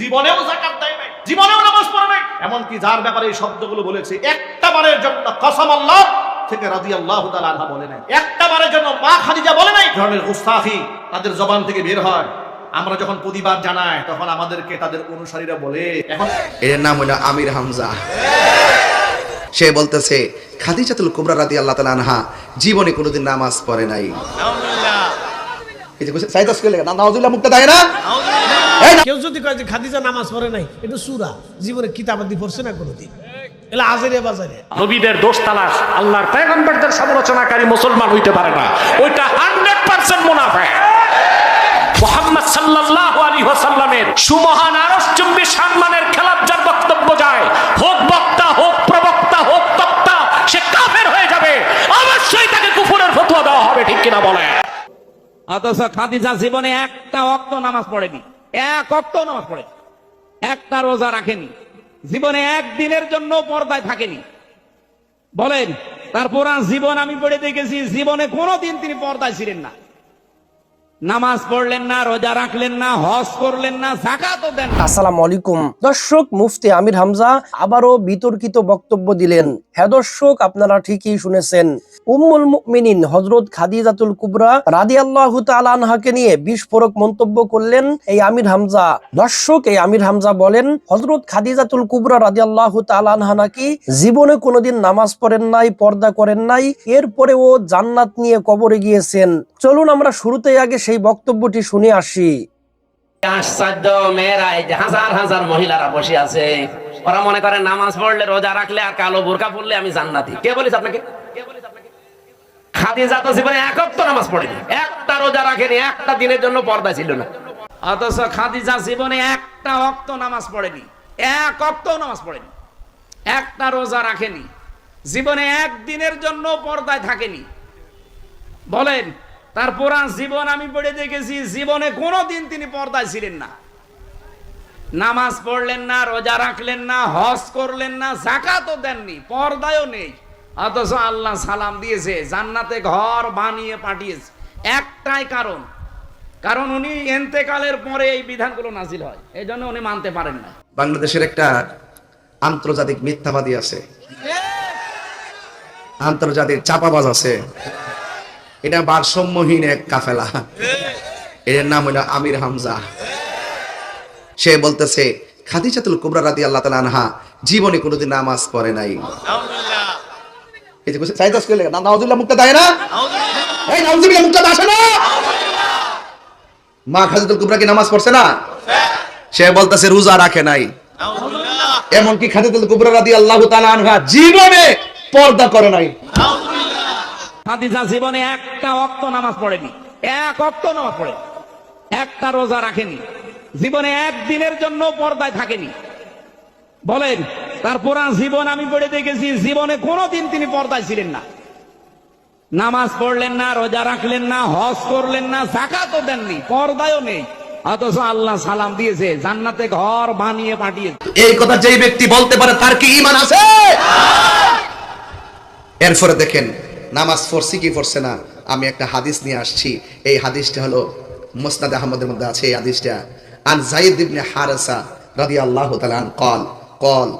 জীবনেও জীবনেও নামাজ পড়ে নাই, এমনকি যার ব্যাপারে এই শব্দগুলো বলেছে, একটা বারের জন্য কসম আল্লাহ থেকে রাদিয়াল্লাহু তাআলা আনহা বলে নাই। একটা বারের জন্য মা খাদিজা বলে নাই? ধরনের গুস্তাখি তাদের জবান থেকে বের হয়। আমরা যখন প্রতিবাদ জানাই তখন আমাদেরকে তাদের অনুসারীরা বলে এখন এর নাম হলো আমির হামজা। সে বলতেছে খাদিজাতুল কুবরা রাদি আল্লাহ তালা আনহা জীবনে কোনোদিন নামাজ পড়ে নাই। এই যে বলছে, সাইদাস করে লেখা, না নাউজুবিল্লাহ মুক্তা দেয় না? এই না- কেউ যদি কয় যে খাদিজা নামাজ পড়ে নাই এটা সুরা জীবনে কিতাবাদি পড়ছে না কোনোদিন? এলা আজেরে বাজারে। নবীদের দোষ তালাশ আল্লাহর পেগম্বরদের সমালোচনাকারী মুসলমান হইতে পারে না। ওইটা হান্ড্রেড পার্সেন্ট মুনাফে। মোহাম্মদ সাল্লাল্লাহু আলাইহি ওয়াসাল্লামের সুমহান আরশ চুম্বি সম্মানের যার বক্তব্য যায় হোক বক্তা হোক প্রবক্তা হোক তক্তা সে কাফের হয়ে যাবে। অবশ্যই তাকে কুফরের ফতোয়া দেওয়া হবে ঠিক কিনা বলে অথচ খাদিজা জীবনে একটা অক্ত নামাজ পড়েনি। এক অক্ত নামাজ পড়ে একটা রোজা রাখেনি। জীবনে একদিনের জন্য পর্দায় থাকেনি। বলেন তারপর জীবন আমি পড়ে দেখেছি, জীবনে কোনোদিন তিনি পর্দায় ছিলেন না। নামাজ পড়লেন না, রোজা রাখলেন না, হজ করলেন না জাকাতও দেন আসসালামু আলাইকুম। দর্শক, মুফতি আমির হামজা আবারও বিতর্কিত বক্তব্য দিলেন। হ্যাঁ দর্শক, আপনারা ঠিকই শুনেছেন। উম্মুল মুমিনিন হযরত খাদিজাতুল কুবরা রাদিয়াল্লাহু তাআলা আনহাকে নিয়ে বিস্ফোরক মন্তব্য করলেন এই আমির হামজা। দর্শক, এই আমির হামজা বলেন, হযরত খাদিজাতুল কুবরা রাদিয়াল্লাহু তাআলা আনহা নাকি জীবনে কোনোদিন নামাজ পড়েন নাই, পর্দা করেন নাই এরপরে ও জান্নাত নিয়ে কবরে গিয়েছেন। চলুন আমরা শুরুতেই আগে সেই বক্তব্যটি শুনে আসি। আশ্চর্য হাজার হাজার মহিলারা বসে আছে, ওরা মনে করে নামাজ পড়লে রোজা রাখলে আর কালো বোরকা পড়লে আমি জান্নাতি। কে বলিস আপনাকে? জীবনে এক তো নামাজ পড়েনি, একটা রোজা রাখেনি, একটা দিনের জন্য পর্দা ছিল না। অথচ খাদিজা জীবনে একটা অক্ত নামাজ পড়েনি, এক অক্ত নামাজ পড়েনি, একটা রোজা রাখেনি, জীবনে একদিনের জন্য পর্দায় থাকেনি। বলেন তার পুরান জীবন আমি পড়ে দেখেছি, জীবনে কোনোদিন তিনি পর্দায় ছিলেন না। নামাজ পড়লেন না, রোজা রাখলেন না, হজ করলেন না জাকাতও দেননি, পর্দায়ও নেই। অথচ আল্লাহ সালাম দিয়েছে, জান্নাতে ঘর বানিয়ে পাঠিয়েছে। একটাই কারণ কারণ উনি এন্তেকালের পরে এই বিধানগুলো নাজিল হয়। এই জন্য উনি মানতে পারেন না। বাংলাদেশের একটা আন্তর্জাতিক মিথ্যাবাদী আছে। আন্তর্জাতিক চাপাবাজ আছে। এটা ভারসাম্যহীন এক কাফেলা। এর নাম হলো আমির হামজা। সে বলতেছে খাদিজাতুল কুবরা রাদি আল্লাহ তালা আনহা জীবনে কোনোদিন নামাজ পড়ে নাই। এই যে সাইদাস করে লেখা, না নাউজুবিল্লাহ মুক্তা না? এই নাউজুবিল্লাহ মুক্তা আসে না? মা খাদিজাতুল কুবরা কি নামাজ পড়ছে না? সে বলতেছে রোজা রাখে নাই। এমনকি খাদিজাতুল কুবরা রাদিয়াল্লাহু তাআলা আনহা জীবনে পর্দা করে নাই। খাদিজা জীবনে একটা অক্ত নামাজ পড়েনি। এক অক্ত নামাজ পড়ে। একটা রোজা রাখেনি। জীবনে একদিনের জন্য পর্দায় থাকেনি। বলেন, তার পুরান জীবন আমি পড়ে দেখেছি, জীবনে কোনোদিন তিনি পর্দায় ছিলেন না। নামাজ পড়লেন না, রোজা রাখলেন না, হজ করলেন না, জাকাতও দেননি, পর্দায়ও নেই। অথচ আল্লাহ সালাম দিয়েছে, জান্নাতে ঘর বানিয়ে পাঠিয়েছে। এই কথা যেই ব্যক্তি বলতে পারে, তার কি ঈমান আছে? এরপরে দেখেন নামাজ ফরসি কি পড়ছে না, আমি একটা হাদিস নিয়ে আসছি। এই হাদিসটা হলো মোসনাদ আহমদের মধ্যে আছে এই হাদিসটা। আন জাইদ ইবনে হারসা রাদি আল্লাহ তালান কল কল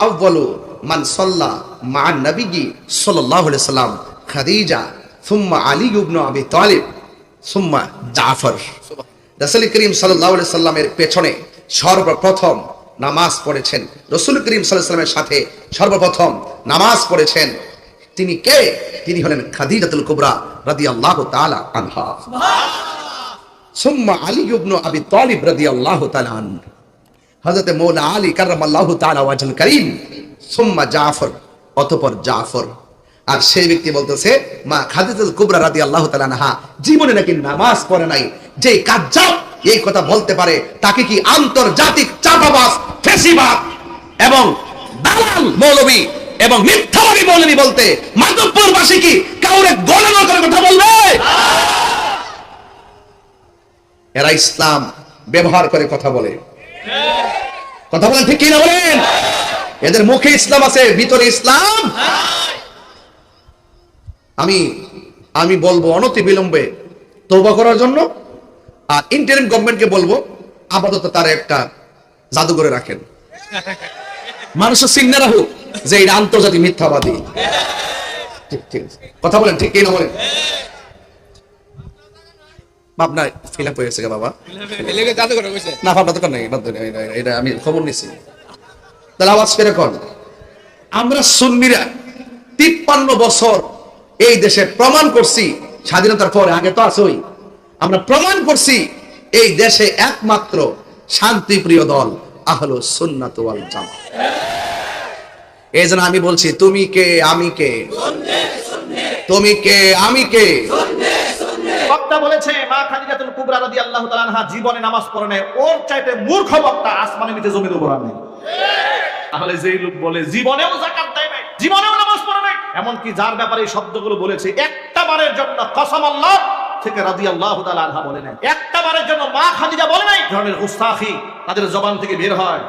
আউ্বালু মান সল্লা মা নবীগি সাল্লাহ সাল্লাম খাদিজা, সুম্মা আলী ইবনু আবি তালিব, সুম্মা জাফর। রাসুল করিম সাল্লাহ সাল্লামের পেছনে সর্বপ্রথম নামাজ পড়েছেন। রসুল করিম সাল্লাহ সাল্লামের সাথে সর্বপ্রথম নামাজ পড়েছেন। তিনি কে? তিনি হলেন খাদিজাতুল কুবরা রাদিয়াল্লাহু তাআলা আনহা। সুম্মা আলী ইবনে আবি তালিব রাদিয়াল্লাহু তাআলা আনহু হজরত মৌলা আলী কার্লাহ তালা ওয়াজল করিম। সুম্মা জাফর অতপর জাফর। আর সেই ব্যক্তি বলতেছে মা খাদিজাতুল কুবরা রাদি আল্লাহ তালানহা জীবনে নাকি নামাজ পড়ে নাই। যে কাজ্জাব এই কথা বলতে পারে তাকে কি আন্তর্জাতিক চাপাবাস ফেসিবাদ এবং দালাল মৌলবী এবং মিথ্যাবাদী বলেনি বলতে মাধবপুর বাসী কি কাউরে গণনা করে কথা বলবে? এরা ইসলাম ব্যবহার করে কথা বলে। কথা বলেন ঠিক কি না বলেন? এদের মুখে ইসলাম আছে, ভিতরে ইসলাম? আমি আমি বলব অনতি বিলম্বে তৌবা করার জন্য। আর ইন্টারিম গভর্নমেন্টকে বলব, আপাতত তার একটা জাদুঘরে রাখেন। মানুষের সিগনে রাখুক যে এটা আন্তর্জাতিক মিথ্যাবাদী। ঠিক ঠিক কথা বলেন, ঠিক কিনা বলেন? ফিল আপ হয়েছে বাবা। না নেই এটা- আমি খবর নিছি। তাহলে আওয়াজ আমরা সুন্নিরা তিপ্পান্ন বছর এই দেশে প্রমাণ করছি, স্বাধীনতার পরে আগে তো আমরা প্রমাণ করছি, এই দেশে একমাত্র শান্তিপ্রিয় দল। আহলো সুন্নাত ওয়াল জামা। এই জন্য আমি বলছি, তুমি কে, আমি কে? তুমি কে, আমি কে? বক্তা বলেছে, মা খাদিজাতুল কুবরা রাদিয়াল্লাহু তাআলা জীবনে নামাজ পড়ে নাই। ওর চাইতে মূর্খ বক্তা জমির উপর তাহলে যেই লোক বলে, জীবনেও যাকাত দেয় জীবনেও নামাজ পড়ে নাই, এমনকি যার ব্যাপারে এই শব্দগুলো বলেছে, একটা বারের জন্য কসম আল্লাহ, থেকে রাদিয়াল্লাহু তাআলা আনহা বলে নাই। একটা বারের জন্য মা খাদিজা বলে নাই, ধরনের গুস্তাখি তাদের জবান থেকে বের হয়।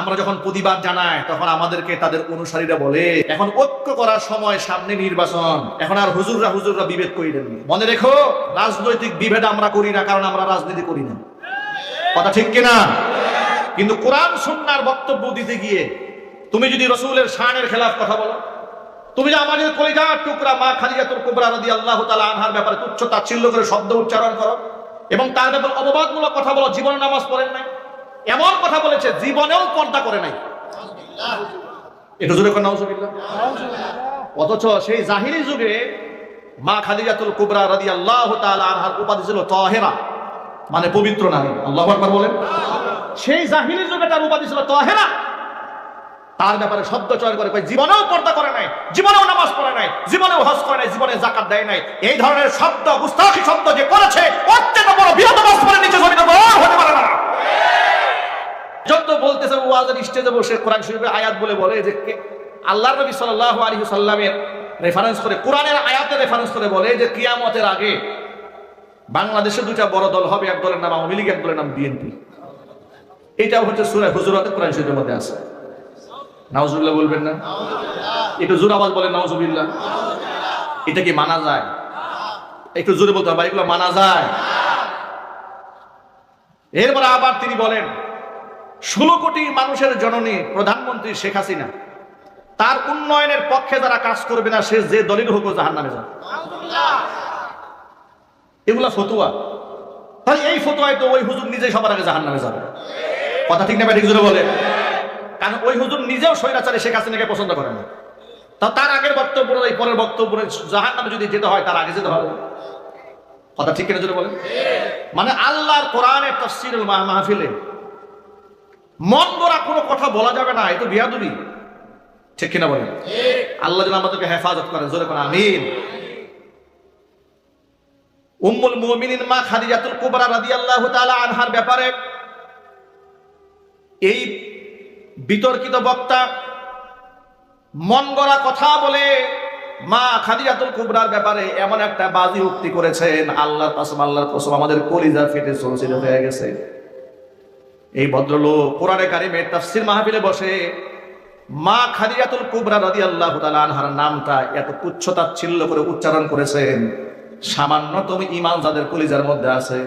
আমরা যখন প্রতিবাদ জানাই, তখন আমাদেরকে তাদের অনুসারীরা বলে, এখন ঐক্য করার সময় সামনে নির্বাচন। এখন আর হুজুররা হুজুররা বিভেদ করিলেন মনে রেখো, রাজনৈতিক বিভেদ আমরা করি না, কারণ আমরা রাজনীতি করি না। কথা ঠিক কিনা কিন্তু কোরআন সুন্নার বক্তব্য দিতে গিয়ে, তুমি যদি রসুলের শানের খেলাফ কথা বলো, তুমি যে আমাদের কলিজার টুকরা মা খালিজাতুল কুবরা নদী আল্লাহ তালা আনহার ব্যাপারে তুচ্ছ তাচ্ছিল্য করে শব্দ উচ্চারণ করো, এবং তার ব্যাপারে অপবাদমূলক কথা বলো, জীবন নামাজ পড়েন নাই। এমন কথা বলেছে জীবনেও পর্দা করে নাই। এটা জোরে কোন অথচ সেই জাহিরি যুগে মা খাদিজাতুল কুবরা রাদিয়াল্লাহু তাআলা আনহার উপাধি ছিল তাহেরা মানে পবিত্র নারী। আল্লাহু আকবার বলেন। সেই জাহিরি যুগে তার উপাধি ছিল তাহেরা। তার ব্যাপারে শব্দ চয়ন করে জীবনেও পর্দা করে নাই জীবনেও নামাজ পড়ে নাই জীবনেও হজ করে নাই জীবনে জাকাত দেয় নাই। এই ধরনের শব্দ গুস্তাখি শব্দ যে করেছে অত্যন্ত বড় বৃহৎ পড়ে নিচে জমিতে বড় হতে পারে না। যত বলতেছে ওয়াজের স্টেজে বসে কোরআন শরীফের আয়াত বলে বলে যে আল্লাহর নবী সাল্লাল্লাহু আলাইহি সাল্লামের রেফারেন্স করে, কোরআনের আয়াতের রেফারেন্স করে বলে যে কিয়ামতের আগে বাংলাদেশে দুটা বড় দল হবে, এক দলের নাম আওয়ামী লীগ, এক দলের নাম বিএনপি। এটাও হচ্ছে সূরা হুজুরাতে কোরআন শরীফের মধ্যে আছে। নাউজুবিল্লাহ বলবেন না? একটু জোর আওয়াজ বলেন নাউজুবিল্লাহ এটা কি মানা যায়? একটু জোরে বলতে হবে, এগুলো মানা যায়। এরপর আবার তিনি বলেন ষোলো কোটি মানুষের জননী প্রধানমন্ত্রী শেখ হাসিনা। তার উন্নয়নের পক্ষে যারা কাজ করবে না, সে যে দলিল হোক জাহান নামে যাবে। এগুলা ফতুয়া। তাহলে এই ফতুয়ায় তো ওই হুজুর নিজেই সবার আগে জাহান নামে যাবে। কথা ঠিক না ঠিক জোরে বলে কারণ ওই হুজুর নিজেও স্বৈরাচারে শেখ হাসিনাকে পছন্দ করে না। তা তার আগের বক্তব্য এই পরের বক্তব্য জাহান নামে যদি যেতে হয়, তার আগে যেতে হবে। কথা ঠিক কিনা জোরে বলেন? মানে আল্লাহর কোরআনের তফসিরুল মাহ- মাহফিলে মন গড়া কোনো কথা বলা যাবে না এটা বিয়াদুবি। ঠিক কিনা বলেন? আল্লাহ যেন আমাদেরকে হেফাজত করেন জোরে করে আমিন। উম্মুল মুমিনিন মা খাদিজাতুল কুবরা রাদিয়াল্লাহু তাআলা আনহার ব্যাপারে এই বিতর্কিত বক্তা মন গড়া কথা বলে মা খাদিজাতুল কুবরার ব্যাপারে এমন একটা বাজি উক্তি করেছেন আল্লাহর কসম আল্লাহর কসম আমাদের কলিজা ফেটে সলসিল হয়ে গেছে। এই ভদ্রলোক কোরআনে কারিমের তাফসির মাহফিলে বসে মা খাদিজাতুল কুবরা রাদিয়াল্লাহু তাআলা আনহার নামটা এত তুচ্ছতাচ্ছিল্য করে উচ্চারণ করেছেন। সামান্যতম ঈমান যাদের কলিজার মধ্যে আছে,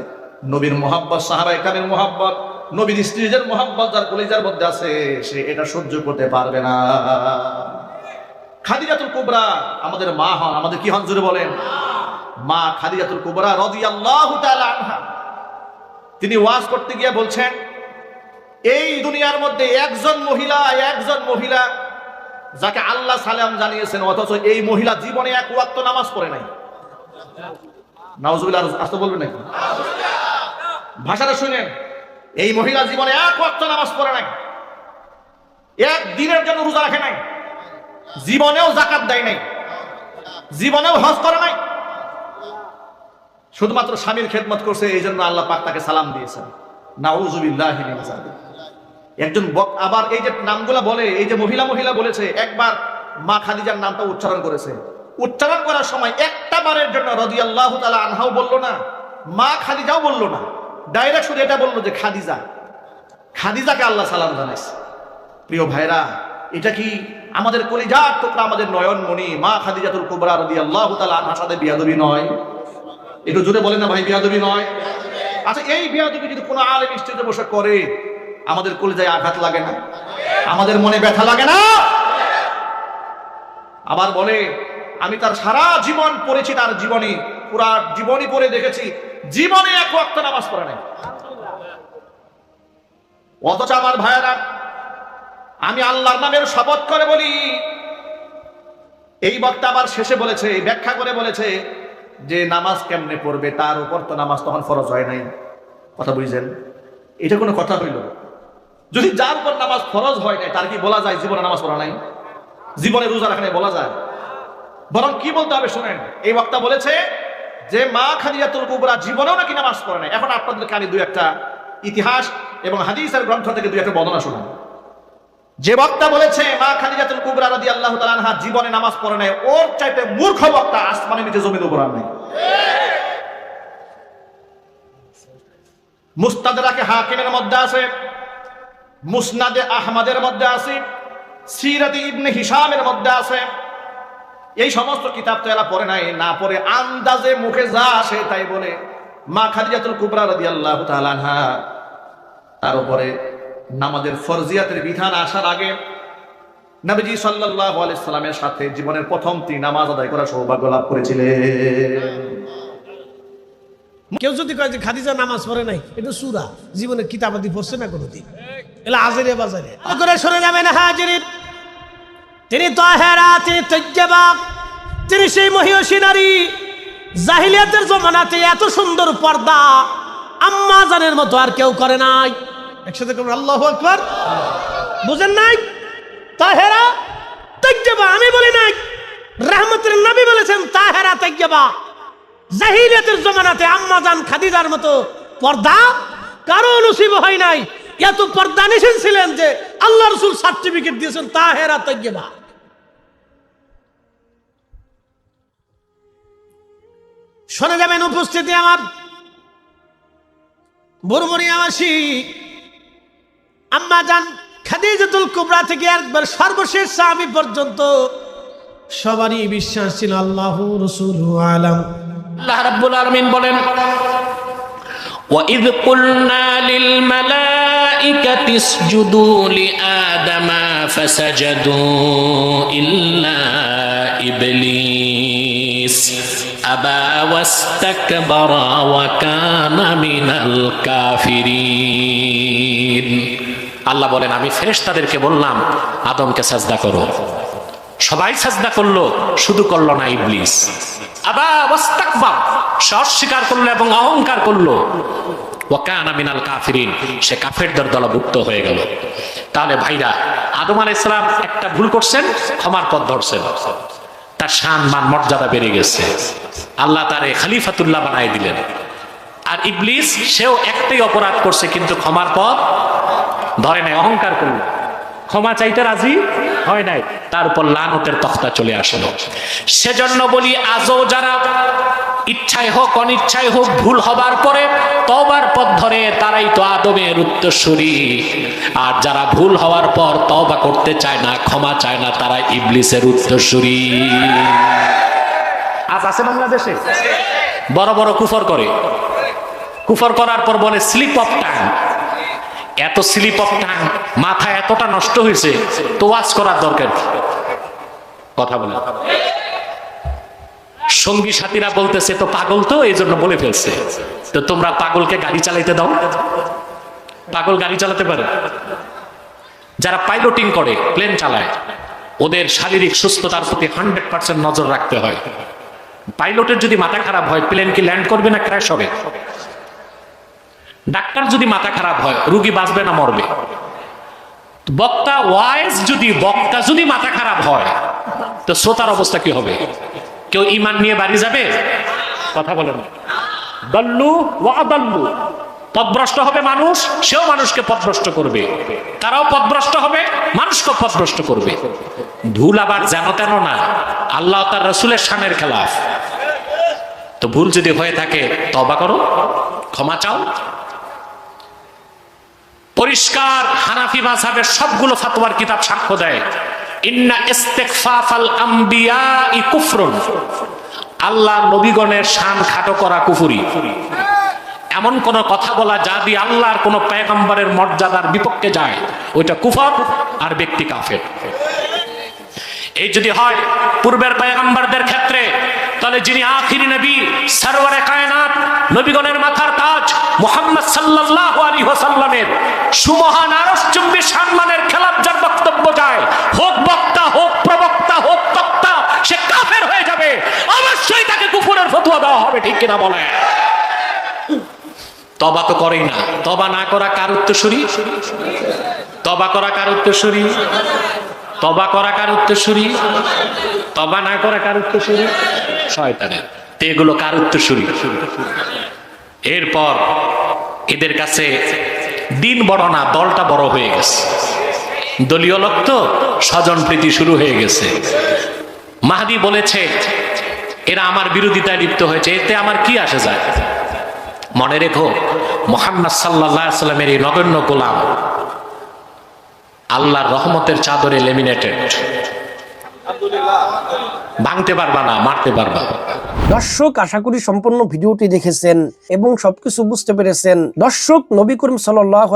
নবীর মোহাব্বত, সাহাবায়ে কামের মোহাব্বত, নবীর স্ত্রীদের মোহাব্বত যার কলিজার মধ্যে আছে, সে এটা সহ্য করতে পারবে না। খাদিজাতুল কুবরা আমাদের মা হন, আমাদের কি হন জুড়ে বলেন? মা খাদিজাতুল কুবরা রাদিয়াল্লাহু তাআলা আনহা। তিনি ওয়াজ করতে গিয়ে বলছেন এই দুনিয়ার মধ্যে একজন মহিলা একজন মহিলা যাকে আল্লাহ সালাম জানিয়েছেন, অথচ এই মহিলা জীবনে এক ওয়াক্ত নামাজ পড়ে নাই। নাউজুবিল্লাহ আসতে বলবেন নাকি? ভাষাটা শুনেন। এই মহিলা জীবনে এক ওয়াক্ত নামাজ পড়ে নাই। এক দিনের জন্য রোজা রাখে নাই। জীবনেও জাকাত দেয় নাই। জীবনেও হজ করে নাই। শুধুমাত্র স্বামীর খেদমত করছে, এই জন্য আল্লাহ পাক তাকে সালাম দিয়েছেন। একজন আবার এই যে নামগুলা বলে, এই যে মহিলা মহিলা বলেছে, একবার মা খাদিজার নামটা উচ্চারণ করেছে। উচ্চারণ করার সময় একটা বারের জন্য রদিয়াল্লাহ তালা আনহাও বলল না, মা খাদিজাও বলল না। ডাইরেক্ট শুধু এটা বলল যে, খাদিজা, খাদিজাকে আল্লাহ সালাম জানাইছে। প্রিয় ভাইরা, এটা কি আমাদের কলিজার টুকরা, আমাদের নয়ন নয়নমণি, মা খাদিজাতুল কুবরা রদি আল্লাহ তালা আনহার সাথে বিয়াদবি নয়? একটু জোরে বলে না ভাই, বিয়াদবি নয়? আচ্ছা এই বিয়াদবি যদি কোনো আলেম স্টেজে বসে করে, আমাদের কলিজায় আঘাত লাগে না? আমাদের মনে ব্যথা লাগে না? আবার বলে, আমি তার সারা জীবন পড়েছি, তার জীবনী, পুরা জীবনী পড়ে দেখেছি, জীবনে এক ওয়াক্ত নামাজ পড়ে নাই। অথচ আমার ভাইয়েরা, আমি আল্লাহর নামের শপথ করে বলি, এই বক্তা আবার শেষে বলেছে ব্যাখ্যা করে বলেছে যে নামাজ কেমনে পড়বে, তার উপর তো নামাজ তখন ফরজ হয় নাই। কথা বুঝছেন? এটা কোনো কথা হইল যদি যার উপর নামাজ ফরজ হয় নাই, তার কি বলা যায় জীবনে নামাজ পড়া নাই? জীবনে রোজা রাখা বলা যায়? বরং কি বলতে হবে শোনেন, এই বক্তা বলেছে যে, মা খাদিজাতুল কুবরা জীবনেও নাকি নামাজ পড়ে নাই। এখন আপনাদের কানে দুই একটা ইতিহাস এবং হাদিসের গ্রন্থ থেকে দুই একটা বর্ণনা শোনান যে বক্তা বলেছে, মা খাদিজাতুল কুবরা রাদিয়াল্লাহু তাআলা আনহা জীবনে নামাজ পড়ে নাই, ওর চাইতে মূর্খ বক্তা আসমানের নিচে জমির উপর আর নেই। মুস্তাদরাকে হাকিমের মধ্যে আছে, মুসনাদে আহমদের মধ্যে আছে, সিরাতে ইবনে হিসামের মধ্যে আছে। এই সমস্ত কিতাব তো এরা পড়ে নাই, না পড়ে আন্দাজে মুখে যা আসে তাই বলে মা খাদিজাতুল কুবরা রাদিয়াল্লাহু তাআলা আনহা তার উপরে নামাজের ফরজিয়াতের বিধান আসার আগে নবীজি সাল্লাল্লাহু আলাইহি সাল্লামের সাথে জীবনের প্রথম তিন নামাজ আদায় করার সৌভাগ্য লাভ করেছিলেন। কেউ যদি কয় যে খাদিজা নামাজ পড়ে নাই, এটা সুরা, জীবনে কিতাবাদি পড়ছে না কোনোদিন? এলা আজেরে বাজারে। করে সরে যাবেন হাজির তিনি তাহেরা তিনি তৈজবা তিনি সেই মহিষী নারী, জাহিলিয়াতের জমানাতে এত সুন্দর পর্দা, আম্মা জানের মতো আর কেউ করে নাই। একসাথে করবেন আল্লাহ আকবার। বুঝেন নাই? তাহেরা তৈজবা আমি বলি নাই। রহমতের নবী বলেছেন, তাহেরা তৈজবা জাহিলিয়াতের জমানাতে আম্মাজান খাদিজার মতো পর্দা কারও নসিব হয় নাই। এত পর্দা নিষেধ ছিলেন যে আল্লাহ রসুল সার্টিফিকেট দিয়েছেন, তাহেরা তৈবা শোনা যাবেন উপস্থিতি আমার। বুরমুরিয়াবাসী আম্মা জান খাদিজাতুল কুবরা থেকে একবার সর্বশেষ সাহাবী পর্যন্ত সবারই বিশ্বাস ছিল আল্লাহ রসুল আলম আল্লাহ রাব্বুল আলামিন বলেন وَإِذْ قُلْنَا لِلْمَلَائِكَةِ اسْجُدُوا لِآدَمَ فَسَجَدُوا إِلَّا إِبْلِيسَ أَبَى وَاسْتَكْبَرَ وَكَانَ مِنَ الْكَافِرِينَ আল্লাহ বলেন, আমি ফেরেশতাদেরকে বললাম, আদমকে সাজদা করো। সবাই সাজদা করল, শুধু করল না ইবলিস। আবা ওয়াস্তাকবার সে অস্বীকার করল এবং অহংকার করল। ওয়াকানা মিনাল কাফিরিন, সে কাফেরদের দলভুক্ত হয়ে গেল। তাহলে ভাইরা, আদম আলাইহিস সালাম একটা ভুল করছেন, ক্ষমার পথ ধরছেন। তার শান, মান, মর্যাদা বেড়ে গেছে। আল্লাহ তারে খলিফাতুল্লাহ বানাই দিলেন। আর ইবলিস, সেও একটাই অপরাধ করছে, কিন্তু ক্ষমার পথ ধরে নাই, অহংকার করল। ক্ষমা চাইতে রাজি হয় নাই। তার উপর লানতের তখতা চলে আসলো। সেজন্য বলি, আজও যারা ইচ্ছায় হোক, অনিচ্ছায় হোক, ভুল হবার পরে তবার পথ ধরে, তারাই তো আদমের উত্তরসূরি। আর যারা ভুল হওয়ার পর তবা করতে চায় না, ক্ষমা চায় না, তারা ইবলিসের উত্তরসূরি। আজ আছে বাংলাদেশে? বড় বড় কুফর করে। কুফর করার পর বলে স্লিপ অফ টাইম এত স্লিপ মাথা এতটা নষ্ট হয়েছে, তো ওয়াজ করার দরকার কথা বলে সঙ্গী সাথীরা বলতেছে, তো পাগল তো? এই জন্য বলে ফেলছে। তো তোমরা পাগলকে গাড়ি চালাইতে দাও। পাগল গাড়ি চালাতে পারে। যারা পাইলটিং করে প্লেন চালায়, ওদের শারীরিক সুস্থতার প্রতি হান্ড্রেড পার্সেন্ট নজর রাখতে হয়। পাইলটের যদি মাথা খারাপ হয় প্লেন কি ল্যান্ড করবে না ক্র্যাশ হবে? ডাক্তার যদি মাথা খারাপ হয়, রুগী বাঁচবে না, মরবে। বক্তা ওয়াইজ যদি, বক্তা যদি মাথা খারাপ হয়, তো শ্রোতার অবস্থা কি হবে? কেউ ইমান নিয়ে বাড়ি যাবে? কথা বলেন দল্লু ওয়াদল্লু পথভ্রষ্ট হবে মানুষ, সেও মানুষকে পথভ্রষ্ট করবে। তারাও পথভ্রষ্ট হবে মানুষকে পথভ্রষ্ট করবে। ভুল আবার যেন তেন না, আল্লাহ তার রসুলের সানের খেলাফ। তো ভুল যদি হয়ে থাকে তবা করো, ক্ষমা চাও। পরিষ্কার হানাফি মাযহাবের সবগুলো ফাতোয়ার কিতাব সাক্ষ্য দেয়। ইন্না ইস্তিগফাফাল আম্বিয়া ই কুফরুন। আল্লাহ নবীগণের শান খাটো করা কুফুরি। এমন কোন কথা বলা যা দিয়ে আল্লাহর কোন পেগম্বরের মর্যাদার বিপক্ষে যায়, ওইটা কুফর আর ব্যক্তি কাফের। এই যদি হয় পূর্বের পেগম্বরদের ক্ষেত্রে, তাহলে যিনি আখিরি নবী, সরওয়ারে কায়নাত, নবীগণের মাথার তাজ মুহাম্মদ সাল্লাল্লাহু আলাইহি ওয়াসাল্লামের সুমহান আরশচুম্বী সম্মানের খেলাফ যার বক্তব্য যায়, হোক বক্তা, হোক প্রবক্তা, হোক তক্তা সে কাফের হয়ে যাবে। অবশ্যই তাকে কুফরের ফতোয়া দেওয়া হবে, ঠিক কিনা বলে? তবা তো করেই না। তবা না করা কার উত্তরসূরি? তবা করা কার উত্তরসূরি? তবা করা কার উত্তরসূরি? তবা না করা কার উত্তরসূরি? শয়তানের। তো এগুলো কার উত্তরসূরি? এরপর এদের কাছে দিন বড় না, দলটা বড় হয়ে গেছে। দলীয় লোক তো স্বজন প্রীতি শুরু হয়ে গেছে। মাহাদি বলেছে, এরা আমার বিরোধিতায় লিপ্ত হয়েছে, এতে আমার কি আসে যায়? মনে রেখো, মোহাম্মদ সাল্লামের এই নগণ্য গোলাম আল্লাহর রহমতের চাদরে লেমিনেটেড ভাঙতে পারবা না, মারতে পারবা। দর্শক, আশা করি সম্পূর্ণ ভিডিওটি দেখেছেন এবং সবকিছু বুঝতে পেরেছেন। দর্শক, নবী করিম সাল্লাহ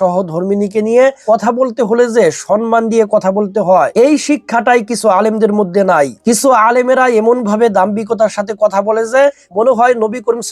সহধর্মিনীকে নিয়ে কথা বলতে হলে যে সম্মান দিয়ে কথা বলতে হয়, এই শিক্ষাটাই কিছু আলেমদের মধ্যে নাই। কিছু আলেমেরা এমন ভাবে দাম্ভিকতার সাথে কথা বলে যে, মনে হয় নবী করিম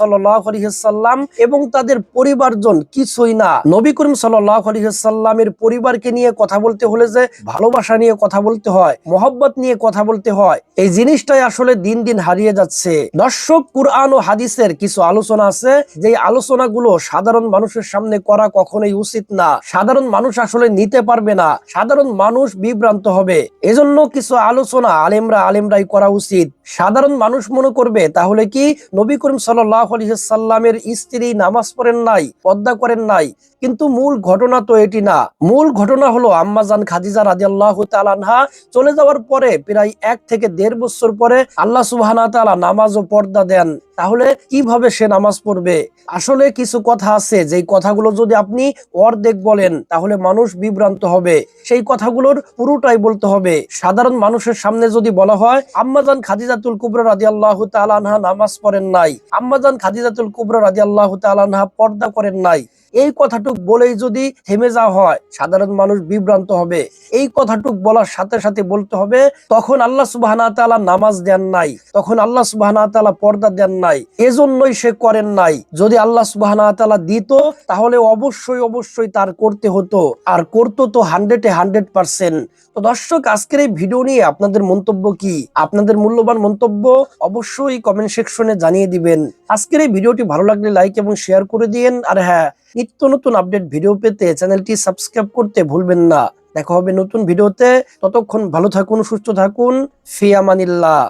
আলহিহাসাল্লাম এবং তাদের পরিবারজন কিছুই না। নবী করিম সাল্লাহ আলহিহাসাল্লামের পরিবারকে নিয়ে কথা বলতে হলে যে ভালোবাসা নিয়ে কথা বলতে হয় মহব্বত নিয়ে কথা বলতে হয়। এই জিনিসটাই আসলে দিন দিন হারিয়ে যাচ্ছে। দর্শক, কুরআন ও হাদিসের কিছু আলোচনা আছে। যে আলোচনাগুলো সাধারণ মানুষের সামনে করা কখনোই উচিত না। সাধারণ মানুষ আসলে নিতে পারবে না। সাধারণ মানুষ বিভ্রান্ত হবে। এজন্য কিছু আলোচনা আলেমরা আলেমরাই করা উচিত। সাধারণ মানুষ মনে করবে, তাহলে কি নবী করিম সাল্লামের স্ত্রী নামাজ পড়েন নাই, পদ্মা করেন নাই? কিন্তু মূল ঘটনা তো এটি না। মূল ঘটনা হলো আম্মাজান খাদিজা রাজি আল্লাহ তালানহা চলে যাওয়ার পরে প্রায় এক থেকে দেড় বছর পরে আল্লাহ সুবাহানা তালা নামাজ ও পর্দা দেন। তাহলে কীভাবে সে নামাজ পড়বে? আসলে কিছু কথা আছে, যেই কথাগুলো যদি আপনি অর্ধেক বলেন, তাহলে মানুষ বিভ্রান্ত হবে। সেই কথাগুলোর পুরোটাই বলতে হবে। সাধারণ মানুষের সামনে যদি বলা হয় আম্মাজান খাদিজাতুল কুবরা রাজি আল্লাহ তালানহা নামাজ পড়েন নাই। আম্মাজান খাদিজাতুল কুবরা রাজি আল্লাহ তালানহা পর্দা করেন নাই। এই কথাটুক বলেই যদি থেমে যাওয়া হয়, সাধারণ মানুষ বিভ্রান্ত হবে। এই কথাটুক বলার সাথে সাথে বলতে হবে, তখন আল্লাহ সুবাহ নামাজ দেন নাই, তখন আল্লাহ সুবাহ পর্দা দেন নাই, এজন্যই সে করেন নাই। যদি আল্লাহ সুবাহ দিত, তাহলে অবশ্যই অবশ্যই তার করতে হতো, আর করতো তো হান্ড্রেডে হান্ড্রেড পার্সেন্ট তো দর্শক, আজকের এই ভিডিও নিয়ে আপনাদের মন্তব্য কি? আপনাদের মূল্যবান মন্তব্য অবশ্যই কমেন্ট সেকশনে জানিয়ে দিবেন। আজকের এই ভিডিওটি ভালো লাগলে লাইক এবং শেয়ার করে দিয়েন, আর হ্যাঁ নিত্য নতুন আপডেট ভিডিও পেতে চ্যানেলটি সাবস্ক্রাইব করতে ভুলবেন না। দেখা হবে নতুন ভিডিওতে ততক্ষণ ভালো থাকুন, সুস্থ থাকুন। ফিয়ামানিল্লাহ।